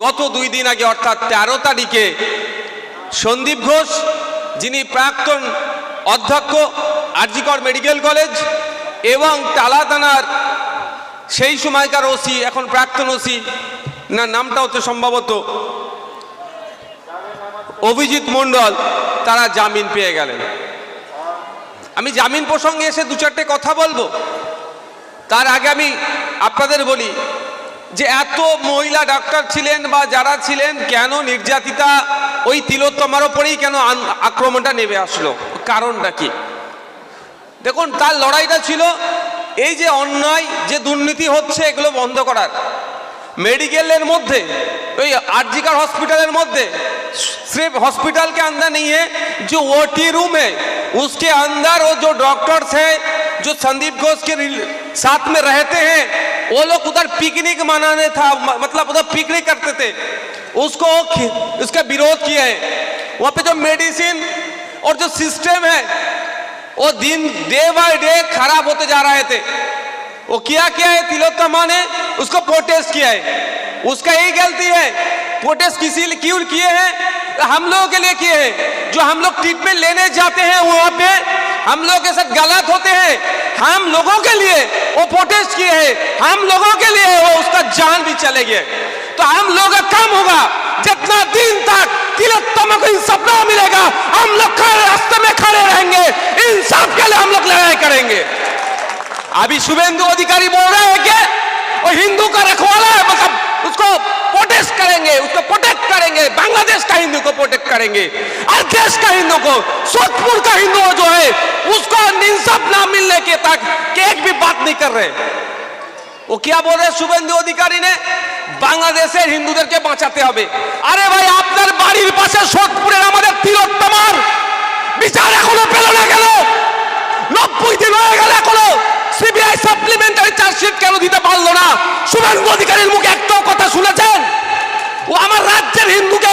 গত দুই দিন আগে, অর্থাৎ তেরো তারিখে, সন্দীপ ঘোষ, যিনি প্রাক্তন অধ্যক্ষ আরজিকর মেডিকেল কলেজ এবং টালা থানার সেই সময়কার ওসি এখন প্রাক্তন ওসি না, নামটা হচ্ছে সম্ভবত অভিজিৎ মণ্ডল, তারা জামিন পেয়ে গেলেন। আমি জামিন প্রসঙ্গে এসে দু চারটে কথা বলব। তার আগে আমি আপনাদের বলি যে এত মহিলা ডাক্তার ছিলেন বা যারা ছিলেন কেন নির্যাতিতা ওই তিলোত্তমার ওপরেই কেন আন- আক্রমণটা নেমে আসলো কারণটা কি দেখুন তার লড়াইটা ছিল এই যে অন্যায় যে দুর্নীতি হচ্ছে এগুলো বন্ধ করার मेडिकल मध्य वही आरजीकर हॉस्पिटल मध्य सिर्फ हॉस्पिटल के अंदर नहीं है जो ओटी रूम है उसके अंदर वो जो डॉक्टर्स हैं जो संदीप घोष के रिल- साथ में रहते हैं वो लोग उधर पिकनिक मनाने था मतलब उधर पिकनिक करते थे। उसको उसका विरोध किया है। वहाँ पे जो मेडिसिन और जो सिस्टम है, वो दिन, डे बाय डे खराब होते जा रहे थे। वो किया, क्या है, तिलोत्तमा ने उसको प्रोटेस्ट किया है। उसका यही गलती है प्रोटेस्ट किसी क्यों किए हैं? हम लोगों के लिए किए हैं। जो हम लोग ट्रीटमेंट लेने जाते हैं, वहाँ पे हम लोग के साथ गलत होते हैं। हम लोगों के लिए वो प्रोटेस्ट किए हैं। हम लोगों के लिए वो उसका जान भी चले गए। तो हम लोग का काम होगा, जितना दिन तक तिलोत्तमा को इंसाफ मिलेगा, हम लोग खड़े रास्ते में खड़े रहेंगे। इंसाफ के लिए हम लोग लड़ाई करेंगे। अभी शुभेंदु अधिकारी बोल रहे हैं कि वो हिंदू का रखवाला है करेंगे बांग्लादेश का हिंदू को प्रोटेक्ट करेंगे और देश का हिंदू को सोदपुर का हिंदू जो है उसको इंसाफ ना मिलने के तक के एक भी बात नहीं कर रहे ও কিয়া বলে শুভেন্দু অধিকারী নে বাংলাদেশের হিন্দুদেরকে বাঁচাতে হবে আরে ভাই আপনার বাড়ির পাশে সোদপুরের আমাদের তিলোত্তমার বিচার এখনো পেল না গেল নব্বই দিন হয়ে গেল এখনো সিবিআই সাপ্লিমেন্টারি চার্জশিট কেন দিতে পারলো না শুভেন্দু অধিকারীর মুখে একটাও কথা শুনেছেন ও আমার রাজ্যের হিন্দুকে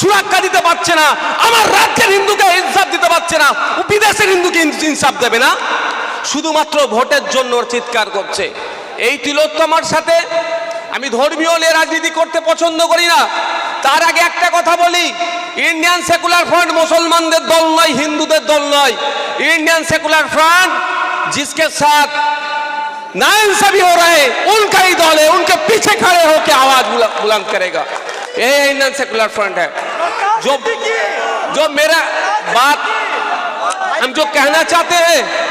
সুরক্ষা দিতে পারছে না, আমার রাজ্যের হিন্দুকে ইনসাফ দিতে পারছে না বিদেশের হিন্দুকে ইনসাফ দেবে না। শুধুমাত্র ভোটের জন্য চিৎকার করছে। এই তিলোত্তমার সাথে আমি ধর্মীয় নিয়ে রাজনীতি করতে পছন্দ করি না। তার আগে একটা কথা বলি ইন্ডিয়ান সেকুলার ফ্রন্ট মুসলমানদের দল নয়, হিন্দুদের দল নয়। ইন্ডিয়ান সেকুলার ফ্রন্ট জিসকে সাথ साथ नाइंसाफी हो रहे हैं, उनका ही दल है, उनके पीछे खड़े होकर आवाज़ बुल- बुलंद करेगा। ये इंडियन सेकुलर फ्रंट है। जो जो मेरा बात हम जो कहना चाहते हैं,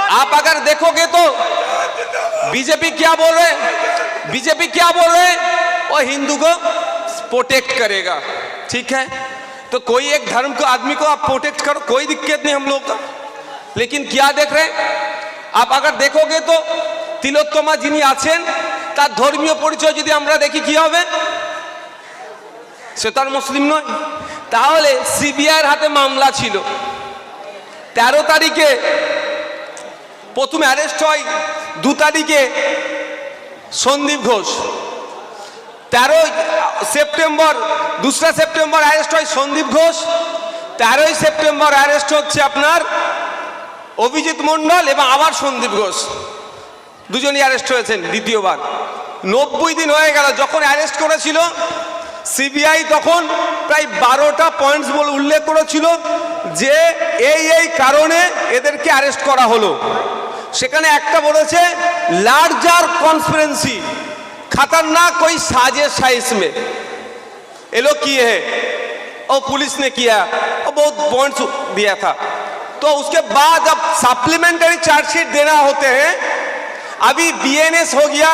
आप अगर देखोगे तो बीजेपी क्या बोल रहे बीजेपी क्या बोल रहे वो हिंदू को प्रोटेक्ट करेगा। ठीक है? तो कोई एक धर्म को, आदमी को आप प्रोटेक्ट करो, कोई दिक्कत नहीं हम लोग का। लेकिन क्या देख रहे हैं? आप अगर देखोगे তো তিলোত্তমা যিনি আছেন তার ধর্মীয় পরিচয় যদি আমরা দেখি কি হবে সে তার মুসলিম নয় তাহলে সিবিআইয়ের হাতে মামলা ছিল তেরো তারিখে প্রথমে অ্যারেস্ট হয় দু তারিখে সন্দীপ ঘোষ তেরোই সেপ্টেম্বর দোসরা সেপ্টেম্বর অ্যারেস্ট হয় সন্দীপ ঘোষ তেরোই সেপ্টেম্বর অ্যারেস্ট হচ্ছে আপনার অভিজিৎ মণ্ডল এবং আবার সন্দীপ ঘোষ দুজনই অ্যারেস্ট হয়েছেন দ্বিতীয়বার নব্বই দিন হয়ে গেল যখন অ্যারেস্ট করেছিল সিবিআই তখন প্রায় বারোটা পয়েন্টস বলে উল্লেখ করেছিল যে এই এই কারণে এদেরকে অ্যারেস্ট করা হলো সেখানে একটা বলেছে লার্জার কনস্পিরেন্সি खतरनाक कोई साजिश है इसमें ये लोग किए हैं और पुलिस ने किया और बहुत पॉइंट्स दिया था तो उसके बाद अब सप्लीमेंट्री चार्जशीट देना होते हैं। अभी बीएनएस हो गया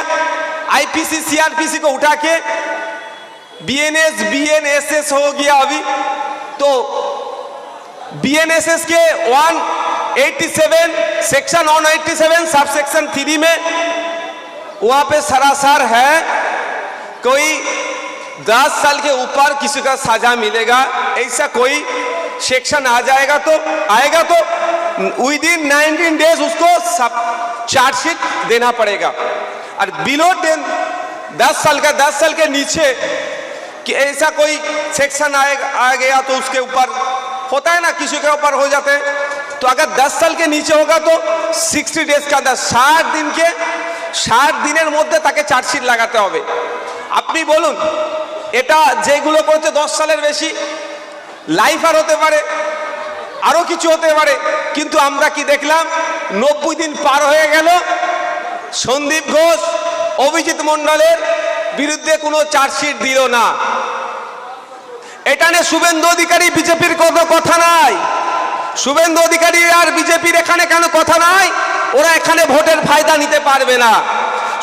आईपीसी सीआरपीसी को उठा के बीएनएस बीएनएसएस हो गया अभी। तो बीएनएसएस के 187 सेक्शन 187 सब सेक्शन थ्री में वहाँ पे सरासर है। कोई दस साल के ऊपर किसी का सजा मिलेगा, ऐसा कोई सेक्शन आ जाएगा तो आएगा तो विद इन 19 डेज उसको सब चार्जशीट देना पड़ेगा और बिलो टेन दस साल का दस साल के नीचे कि ऐसा कोई सेक्शन आएगा आ गया तो उसके ऊपर होता है ना किसी के ऊपर हो जाते हैं तो अगर 10 साल के नीचे होगा तो 60 डेज का अंदर 60 दिन के ষাট দিনের মধ্যে তাকে চার্জশিট লাগাতে হবে আপনি বলুন এটা যেগুলো করেছে দশ সালের বেশি লাইফ আর হতে পারে, আরও কিছু হতে পারে, কিন্তু আমরা কি দেখলাম? নব্বই দিন পার হয়ে গেল, সন্দীপ ঘোষ, অভিজিৎ মণ্ডলের বিরুদ্ধে কোনো চার্জশিট দিল না। এটা নিয়ে শুভেন্দু অধিকারী বিজেপির কোনো কথা নাই। শুভেন্দু অধিকারী আর বিজেপির এখানে কেন কথা নাই? ওরা এখানে ভোটের ফায়দা নিতে পারবে না।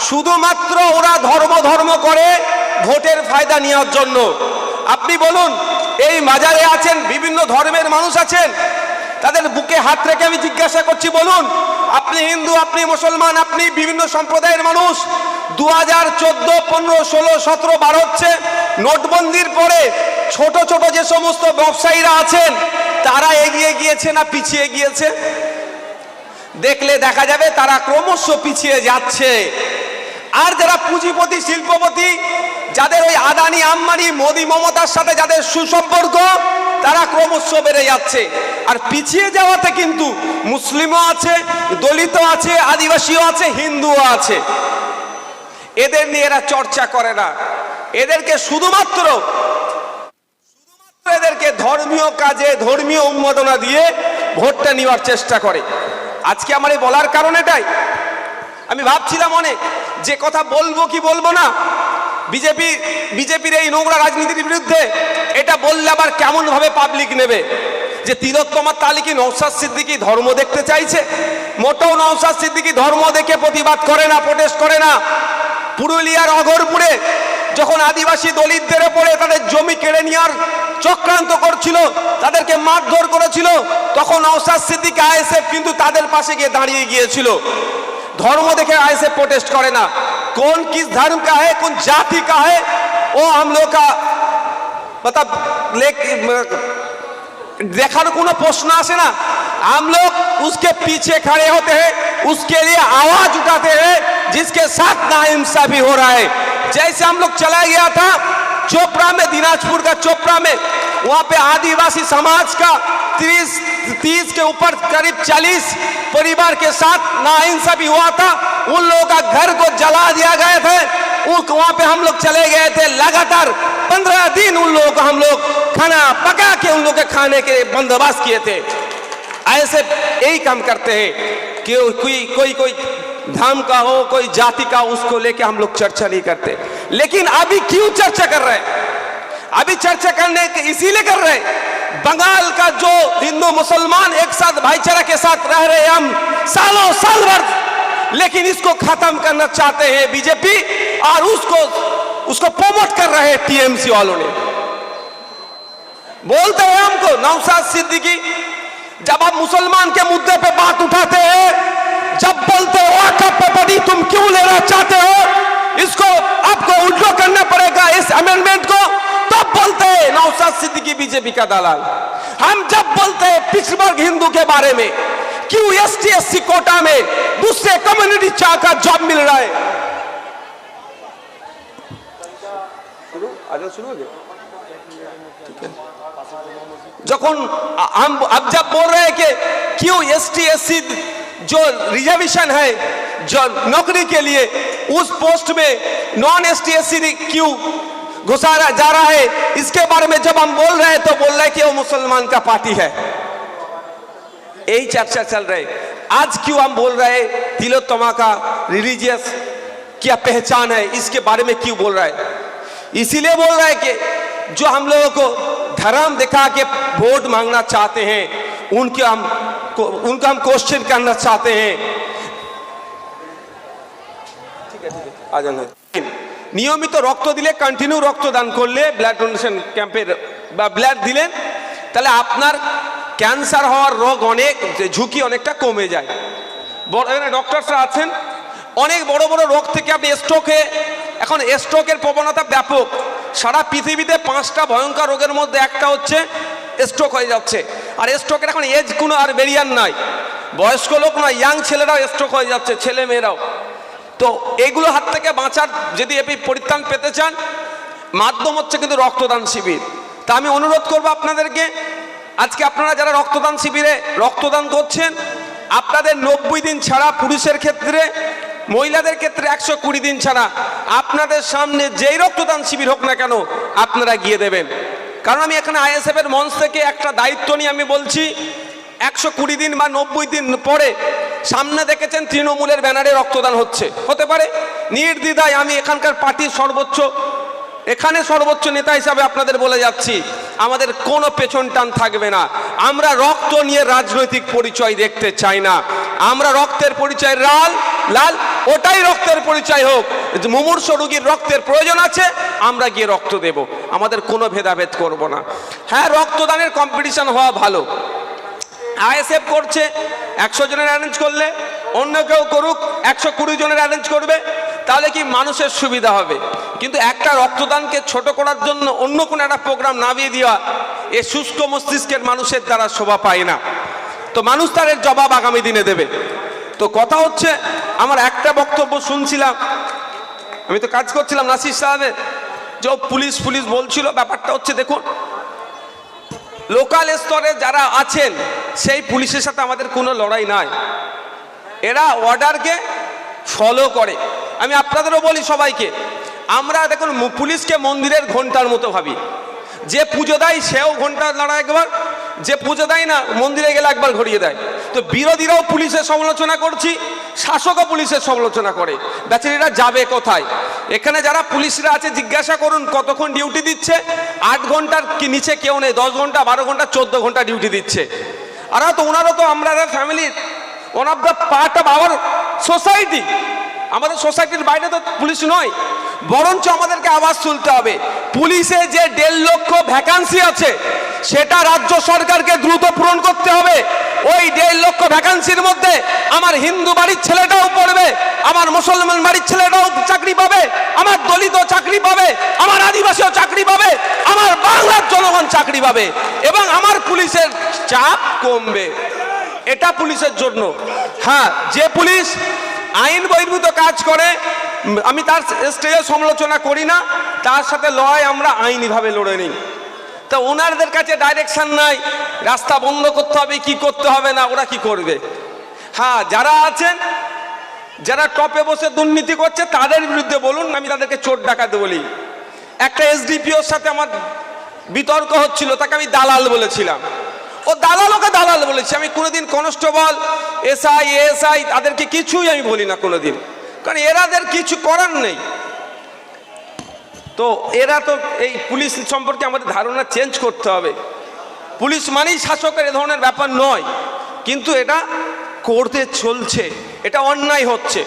শুধুমাত্র ওরা ধর্ম ধর্ম করে ভোটের ফায়দা নেওয়ার জন্য। আপনি বলুন এই মাজারে আছেন, বিভিন্ন ধর্মের মানুষ আছেন। তাদের বুকে হাত রেখে আমি জিজ্ঞাসা করছি, বলুন, আপনি হিন্দু, আপনি মুসলমান, আপনি বিভিন্ন সম্প্রদায়ের মানুষ দু হাজার চোদ্দ, পনেরো, ষোলো, সতেরো, বারো হচ্ছে, নোটবন্দির পরে ছোট ছোট যে সমস্ত ব্যবসায়ীরা আছেন, তারা এগিয়ে গিয়েছে না পিছিয়ে গিয়েছে? দেখলে দেখা যাবে তারা ক্রমশ পিছিয়ে যাচ্ছে। আর যারা পুঁজিপতি, শিল্পপতি যাদের ওই আদানি আম্বানি মোদি, মমতার সাথে যাদের সুসম্পর্ক, তারা ক্রমশ বেড়ে যাচ্ছে। আর পিছিয়ে যাওয়াতে কিন্তু মুসলিমও আছে দলিত আছে, আদিবাসীও আছে, হিন্দুও আছে। এদের নিয়ে এরা চর্চা করে না। এদেরকে শুধুমাত্র শুধুমাত্র এদেরকে ধর্মীয় কাজে, ধর্মীয় উন্মাদনা দিয়ে ভোটটা নেওয়ার চেষ্টা করে। আজকে আমার এই বলার কারণ এটাই। আমি ভাবছিলাম অনেক, যে কথা বলব কি বলব না বিজেপি, বিজেপির এই নোংরা রাজনীতির বিরুদ্ধে এটা বললে আবার কেমনভাবে পাবলিক নেবে? যে তিলোত্তমার তালিকি কি নৌসাদ সিদ্দিকি ধর্ম দেখতে চাইছে? মোটেও নৌসাদ সিদ্দিকি ধর্ম দেখে প্রতিবাদ করে না প্রোটেস্ট করে না। পুরুলিয়ার অঘরপুরে যখন আদিবাসী দলিতদের ওপরে তাদের জমি কেড়ে নেওয়ার চক্রান্ত করছিল, তাদেরকে মারধর করেছিল, তখন নওসাদ সিদ্দিক আইএসএফ কিন্তু তাদের পাশে গিয়ে দাঁড়িয়ে গিয়েছিল। ধর্ম দেখে আইএসএফ প্রোটেস্ট করে না। कौन किस धर्म का है, कौन जाति का है, वो हम लोग का मतलब देखा देखार को प्रश्न आसे ना। हम लोग उसके पीछे खड़े होते हैं, उसके लिए आवाज़ उठाते हैं, जिसके साथ ना हिंसा भी हो रहा है। जैसे हम लोग चला गया था, चोपड़ा में, दिनाजपुर का चोपड़ा में वहाँ पे आदिवासी समाज का तीस तीस के ऊपर करीब चालीस परिवार के साथ नाइंसाफी हुआ था। उन लोगों का घर को जला दिया गए थे। वहाँ पे हम लोग चले गए थे लगातार। पंद्रह दिन उन लोगों को हम लोग खाना पका के उन लोग के खाने के बंदोबस्त किए थे। ऐसे यही काम करते हैं कि कोई कोई कोई धर्म का हो, कोई जाति का उसको लेके हम लोग चर्चा नहीं करते। लेकिन अभी क्यों चर्चा कर रहे हैं? अभी चर्चा करने के इसीलिए कर रहे बंगाल का जो हिंदू मुसलमान एक साथ भाईचारा के साथ रह रहे हम सालों साल भर। लेकिन इसको खत्म करना चाहते हैं बीजेपी और उसको उसको प्रमोट कर रहे हैं टीएमसी वालों ने। बोलते हैं हमको नौसाद सिद्दीकी, जब आप मुसलमान के मुद्दे पे बात उठाते हैं, जब बोलते हो वाकफ तुम क्यों लेना चाहते हो? इसको आपको उल्टो करना पड़ेगा इस अमेंडमेंट को। बोलते हैं नौसाद सिद्दीकी बीजेपी का दलाल हम जब बोलते हैं पिछवर्ग हिंदू के बारे में क्यों S T S C quota में दूसरे कम्युनिटी चाह का जॉब मिल रहा है शुरू आजा शुरू हो गया যখন আ- हम अब जब बोल रहे हैं कि क्यों एस टी एस सी जो रिजर्वेशन है जो नौकरी के लिए उस पोस्ट में non S T S C क्यों घुसा जा रहा है। इसके बारे में जब हम बोल रहे हैं तो बोल रहे कि वो मुसलमान का पार्टी है। यही चर्चा चल रही आज क्यों हम बोल रहे तिलोत्तमा का रिलीजियस क्या पहचान है? इसके बारे में क्यों बोल रहा है? इसीलिए बोल रहा है कि जो हम लोगों को धर्म दिखा के वोट मांगना चाहते हैं, उनके हम उनका हम क्वेश्चन करना चाहते हैं। ठीक है ठीक है। आ जाना নিয়মিত রক্ত দিলে কন্টিনিউ রক্তদান করলে ব্লাড ডোনেশন ক্যাম্পের বা ব্লাড দিলেন, তাহলে আপনার ক্যান্সার হওয়ার রোগ অনেক ঝুঁকি অনেকটা কমে যায়। বড় এখানে ডক্টরসরা আছেন, অনেক বড় বড় রোগ থেকে আপনি স্ট্রোকে এখন স্ট্রোকের প্রবণতা ব্যাপক। সারা পৃথিবীতে পাঁচটা ভয়ঙ্কর রোগের মধ্যে একটা হচ্ছে স্ট্রোক হয়ে যাচ্ছে। আর স্ট্রোকের এখন এজ কোনো আর বেরিয়ার নাই। বয়স্ক লোক নয় ইয়াং ছেলেরাও স্ট্রোক হয়ে যাচ্ছে ছেলে মেয়েরাও তো এগুলো হাত থেকে বাঁচার যদি আপনি পরিত্রাণ পেতে চান, মাধ্যম হচ্ছে কিন্তু রক্তদান শিবির। তা আমি অনুরোধ করব আপনাদেরকে, আজকে আপনারা যারা রক্তদান শিবিরে রক্তদান করছেন, আপনাদের নব্বই দিন ছাড়া পুরুষের ক্ষেত্রে, মহিলাদের ক্ষেত্রে একশো কুড়ি দিন ছাড়া আপনাদের সামনে যেই রক্তদান শিবির হোক না কেন, আপনারা গিয়ে দেবেন। কারণ আমি এখানে আইএসএফের মঞ্চ থেকে একটা দায়িত্ব নিয়ে আমি বলছি, একশো কুড়ি দিন বা নব্বই দিন পরে সামনে দেখেছেন তৃণমূলের ব্যানারে রক্তদান হচ্ছে। হতে পারে নির্দ্বিধায় আমি এখানকার পার্টির সর্বোচ্চ, এখানে সর্বোচ্চ নেতা হিসাবে আপনাদের বলে যাচ্ছি, আমাদের কোনো পেছন টান থাকবে না। আমরা রক্ত নিয়ে রাজনৈতিক পরিচয় দেখতে চাই না। আমরা রক্তের পরিচয় লাল লাল, ওটাই রক্তের পরিচয় হোক। মুমূর্ষ রোগীর রক্তের প্রয়োজন আছে, আমরা গিয়ে রক্ত দেব। আমাদের কোনো ভেদাভেদ করব না। হ্যাঁ রক্তদানের কম্পিটিশন হওয়া ভালো। আইএসএফ করছে, একশো জনের অ্যারেঞ্জ করলে, অন্য কেউ করুক, একশো কুড়ি জনের অ্যারেঞ্জ করবে, তাহলে কি মানুষের সুবিধা হবে? কিন্তু একটা রক্তদানকে ছোট করার জন্য অন্য কোনো একটা প্রোগ্রাম নামিয়ে দেওয়া, এ শুষ্ক মস্তিষ্কের মানুষের দ্বারা শোভা পায় না। তো মানুষ তার এর জবাব আগামী দিনে দেবে। তো কথা হচ্ছে, আমার একটা বক্তব্য শুনছিলাম, আমি তো কাজ করছিলাম নাসির সাহেবের, যে পুলিশ পুলিশ বলছিল, ব্যাপারটা হচ্ছে দেখুন লোকাল স্তরে যারা আছেন, সেই পুলিশের সাথে আমাদের কোনো লড়াই নাই। এরা অর্ডারকে ফলো করে। আমি আপনাদেরও বলি সবাইকে, আমরা দেখুন পুলিশকে মন্দিরের ঘণ্টার মতো ভাবি। যে পুজো দেয়, সেও ঘণ্টা লড়াই একবার, যে পুজো দেয় না, মন্দিরে গেলে একবার ঘুরিয়ে দেয়। তো বিরোধীরাও পুলিশের সমালোচনা করছি শাসকও পুলিশের সমালোচনা করে। বেচারিরা যাবে কোথায়? এখানে যারা পুলিশরা আছে, জিজ্ঞাসা করুন, কতক্ষণ ডিউটি দিচ্ছে? আট ঘণ্টার কি নিচে কেউ নেই, দশ ঘণ্টা, বারো ঘণ্টা, চোদ্দ ঘণ্টা ডিউটি দিচ্ছে। আর তো ওনারও তো আমরা ফ্যামিলির one of the part of our society আমাদের সোসাইটির বাইরে তো পুলিশ নয়, বরঞ্চ আমাদেরকে আওয়াজ তুলতে হবে। পুলিশে যে দেড় লক্ষ ভ্যাকান্সি আছে, সেটা রাজ্য সরকারকে দ্রুত পূরণ করতে হবে। ওই দেড় লক্ষ ভ্যাকান্সির মধ্যে আমার হিন্দু বাড়ির ছেলেটাও পড়বে, আমার মুসলমান বাড়ির ছেলেটাও চাকরি পাবে, আমার দলিত চাকরি পাবে, আমার আদিবাসীও চাকরি পাবে, আমার বাংলার জনগণ চাকরি পাবে, এবং আমার পুলিশের চাপ কমবে। এটা পুলিশের জন্য। হ্যাঁ যে পুলিশ আইন বহির্ভূত কাজ করে, আমি তার স্টেজে সমালোচনা করি না, তার সাথে লড়াই আমরা আইনিভাবে লড়ে নিই। তা ওনারদের কাছে ডাইরেকশন নাই। রাস্তা বন্ধ করতে হবে, কি করতে হবে না, ওরা কি করবে? হ্যাঁ যারা আছেন, যারা টপে বসে দুর্নীতি করছে, তাদের বিরুদ্ধে বলুন, আমি তাদেরকে চোর ডাকাতে বলি। একটা এসডিপিওর সাথে আমার বিতর্ক হচ্ছিল, তাকে আমি দালাল বলেছিলাম। ও দালাল, ওকে দালাল বলেছি। আমি কোনোদিন কনস্টেবল এসআই এসআই তাদেরকে কিছুই আমি বলি না কোনোদিন। কারণ এরাদের কিছু করার নেই। তো এরা তো এই পুলিশ সম্পর্কে আমাদের ধারণা চেঞ্জ করতে হবে। পুলিশ মানেই শাসকের এ ধরনের ব্যাপার নয়। কিন্তু এটা করতে চলছে, এটা অন্যায় হচ্ছে।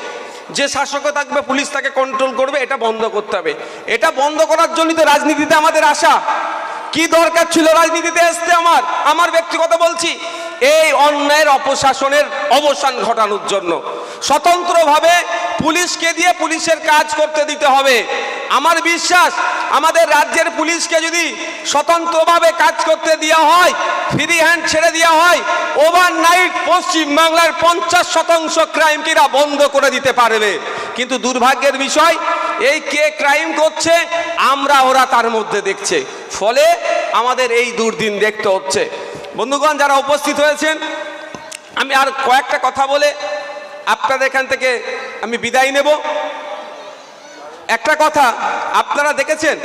যে শাসকও থাকবে, পুলিশ তাকে কন্ট্রোল করবে, এটা বন্ধ করতে হবে। এটা বন্ধ করার জন্যই তো রাজনীতিতে আমাদের আশা। কি দরকার ছিল রাজনীতিতে আসতে আমার? আমার ব্যক্তিগত বলছি এই অন্যায়ের অপশাসনের অবসান ঘটানোর জন্য। স্বতন্ত্রভাবে পুলিশকে দিয়ে পুলিশের কাজ করতে দিতে হবে। আমার বিশ্বাস, আমাদের রাজ্যের পুলিশকে যদি স্বতন্ত্রভাবে কাজ করতে দেওয়া হয় ফ্রি হ্যান্ড ছেড়ে দেওয়া হয় ওভারনাইট পশ্চিম বাংলার পঞ্চাশ শতাংশ ক্রাইমকিরা বন্ধ করে দিতে পারবে। কিন্তু দুর্ভাগ্যের বিষয়, এই কে ক্রাইম করছে, আমরা ওরা তার মধ্যে দেখছে। ফলে আমাদের এই দুর্দিন দেখতে হচ্ছে। বন্ধুগণ, যারা উপস্থিত হয়েছেন, আমি আর কয়েকটা কথা বলে আপনাদের এখান থেকে আমি বিদায় নেব। একটা কথা, আপনারা দেখেছেন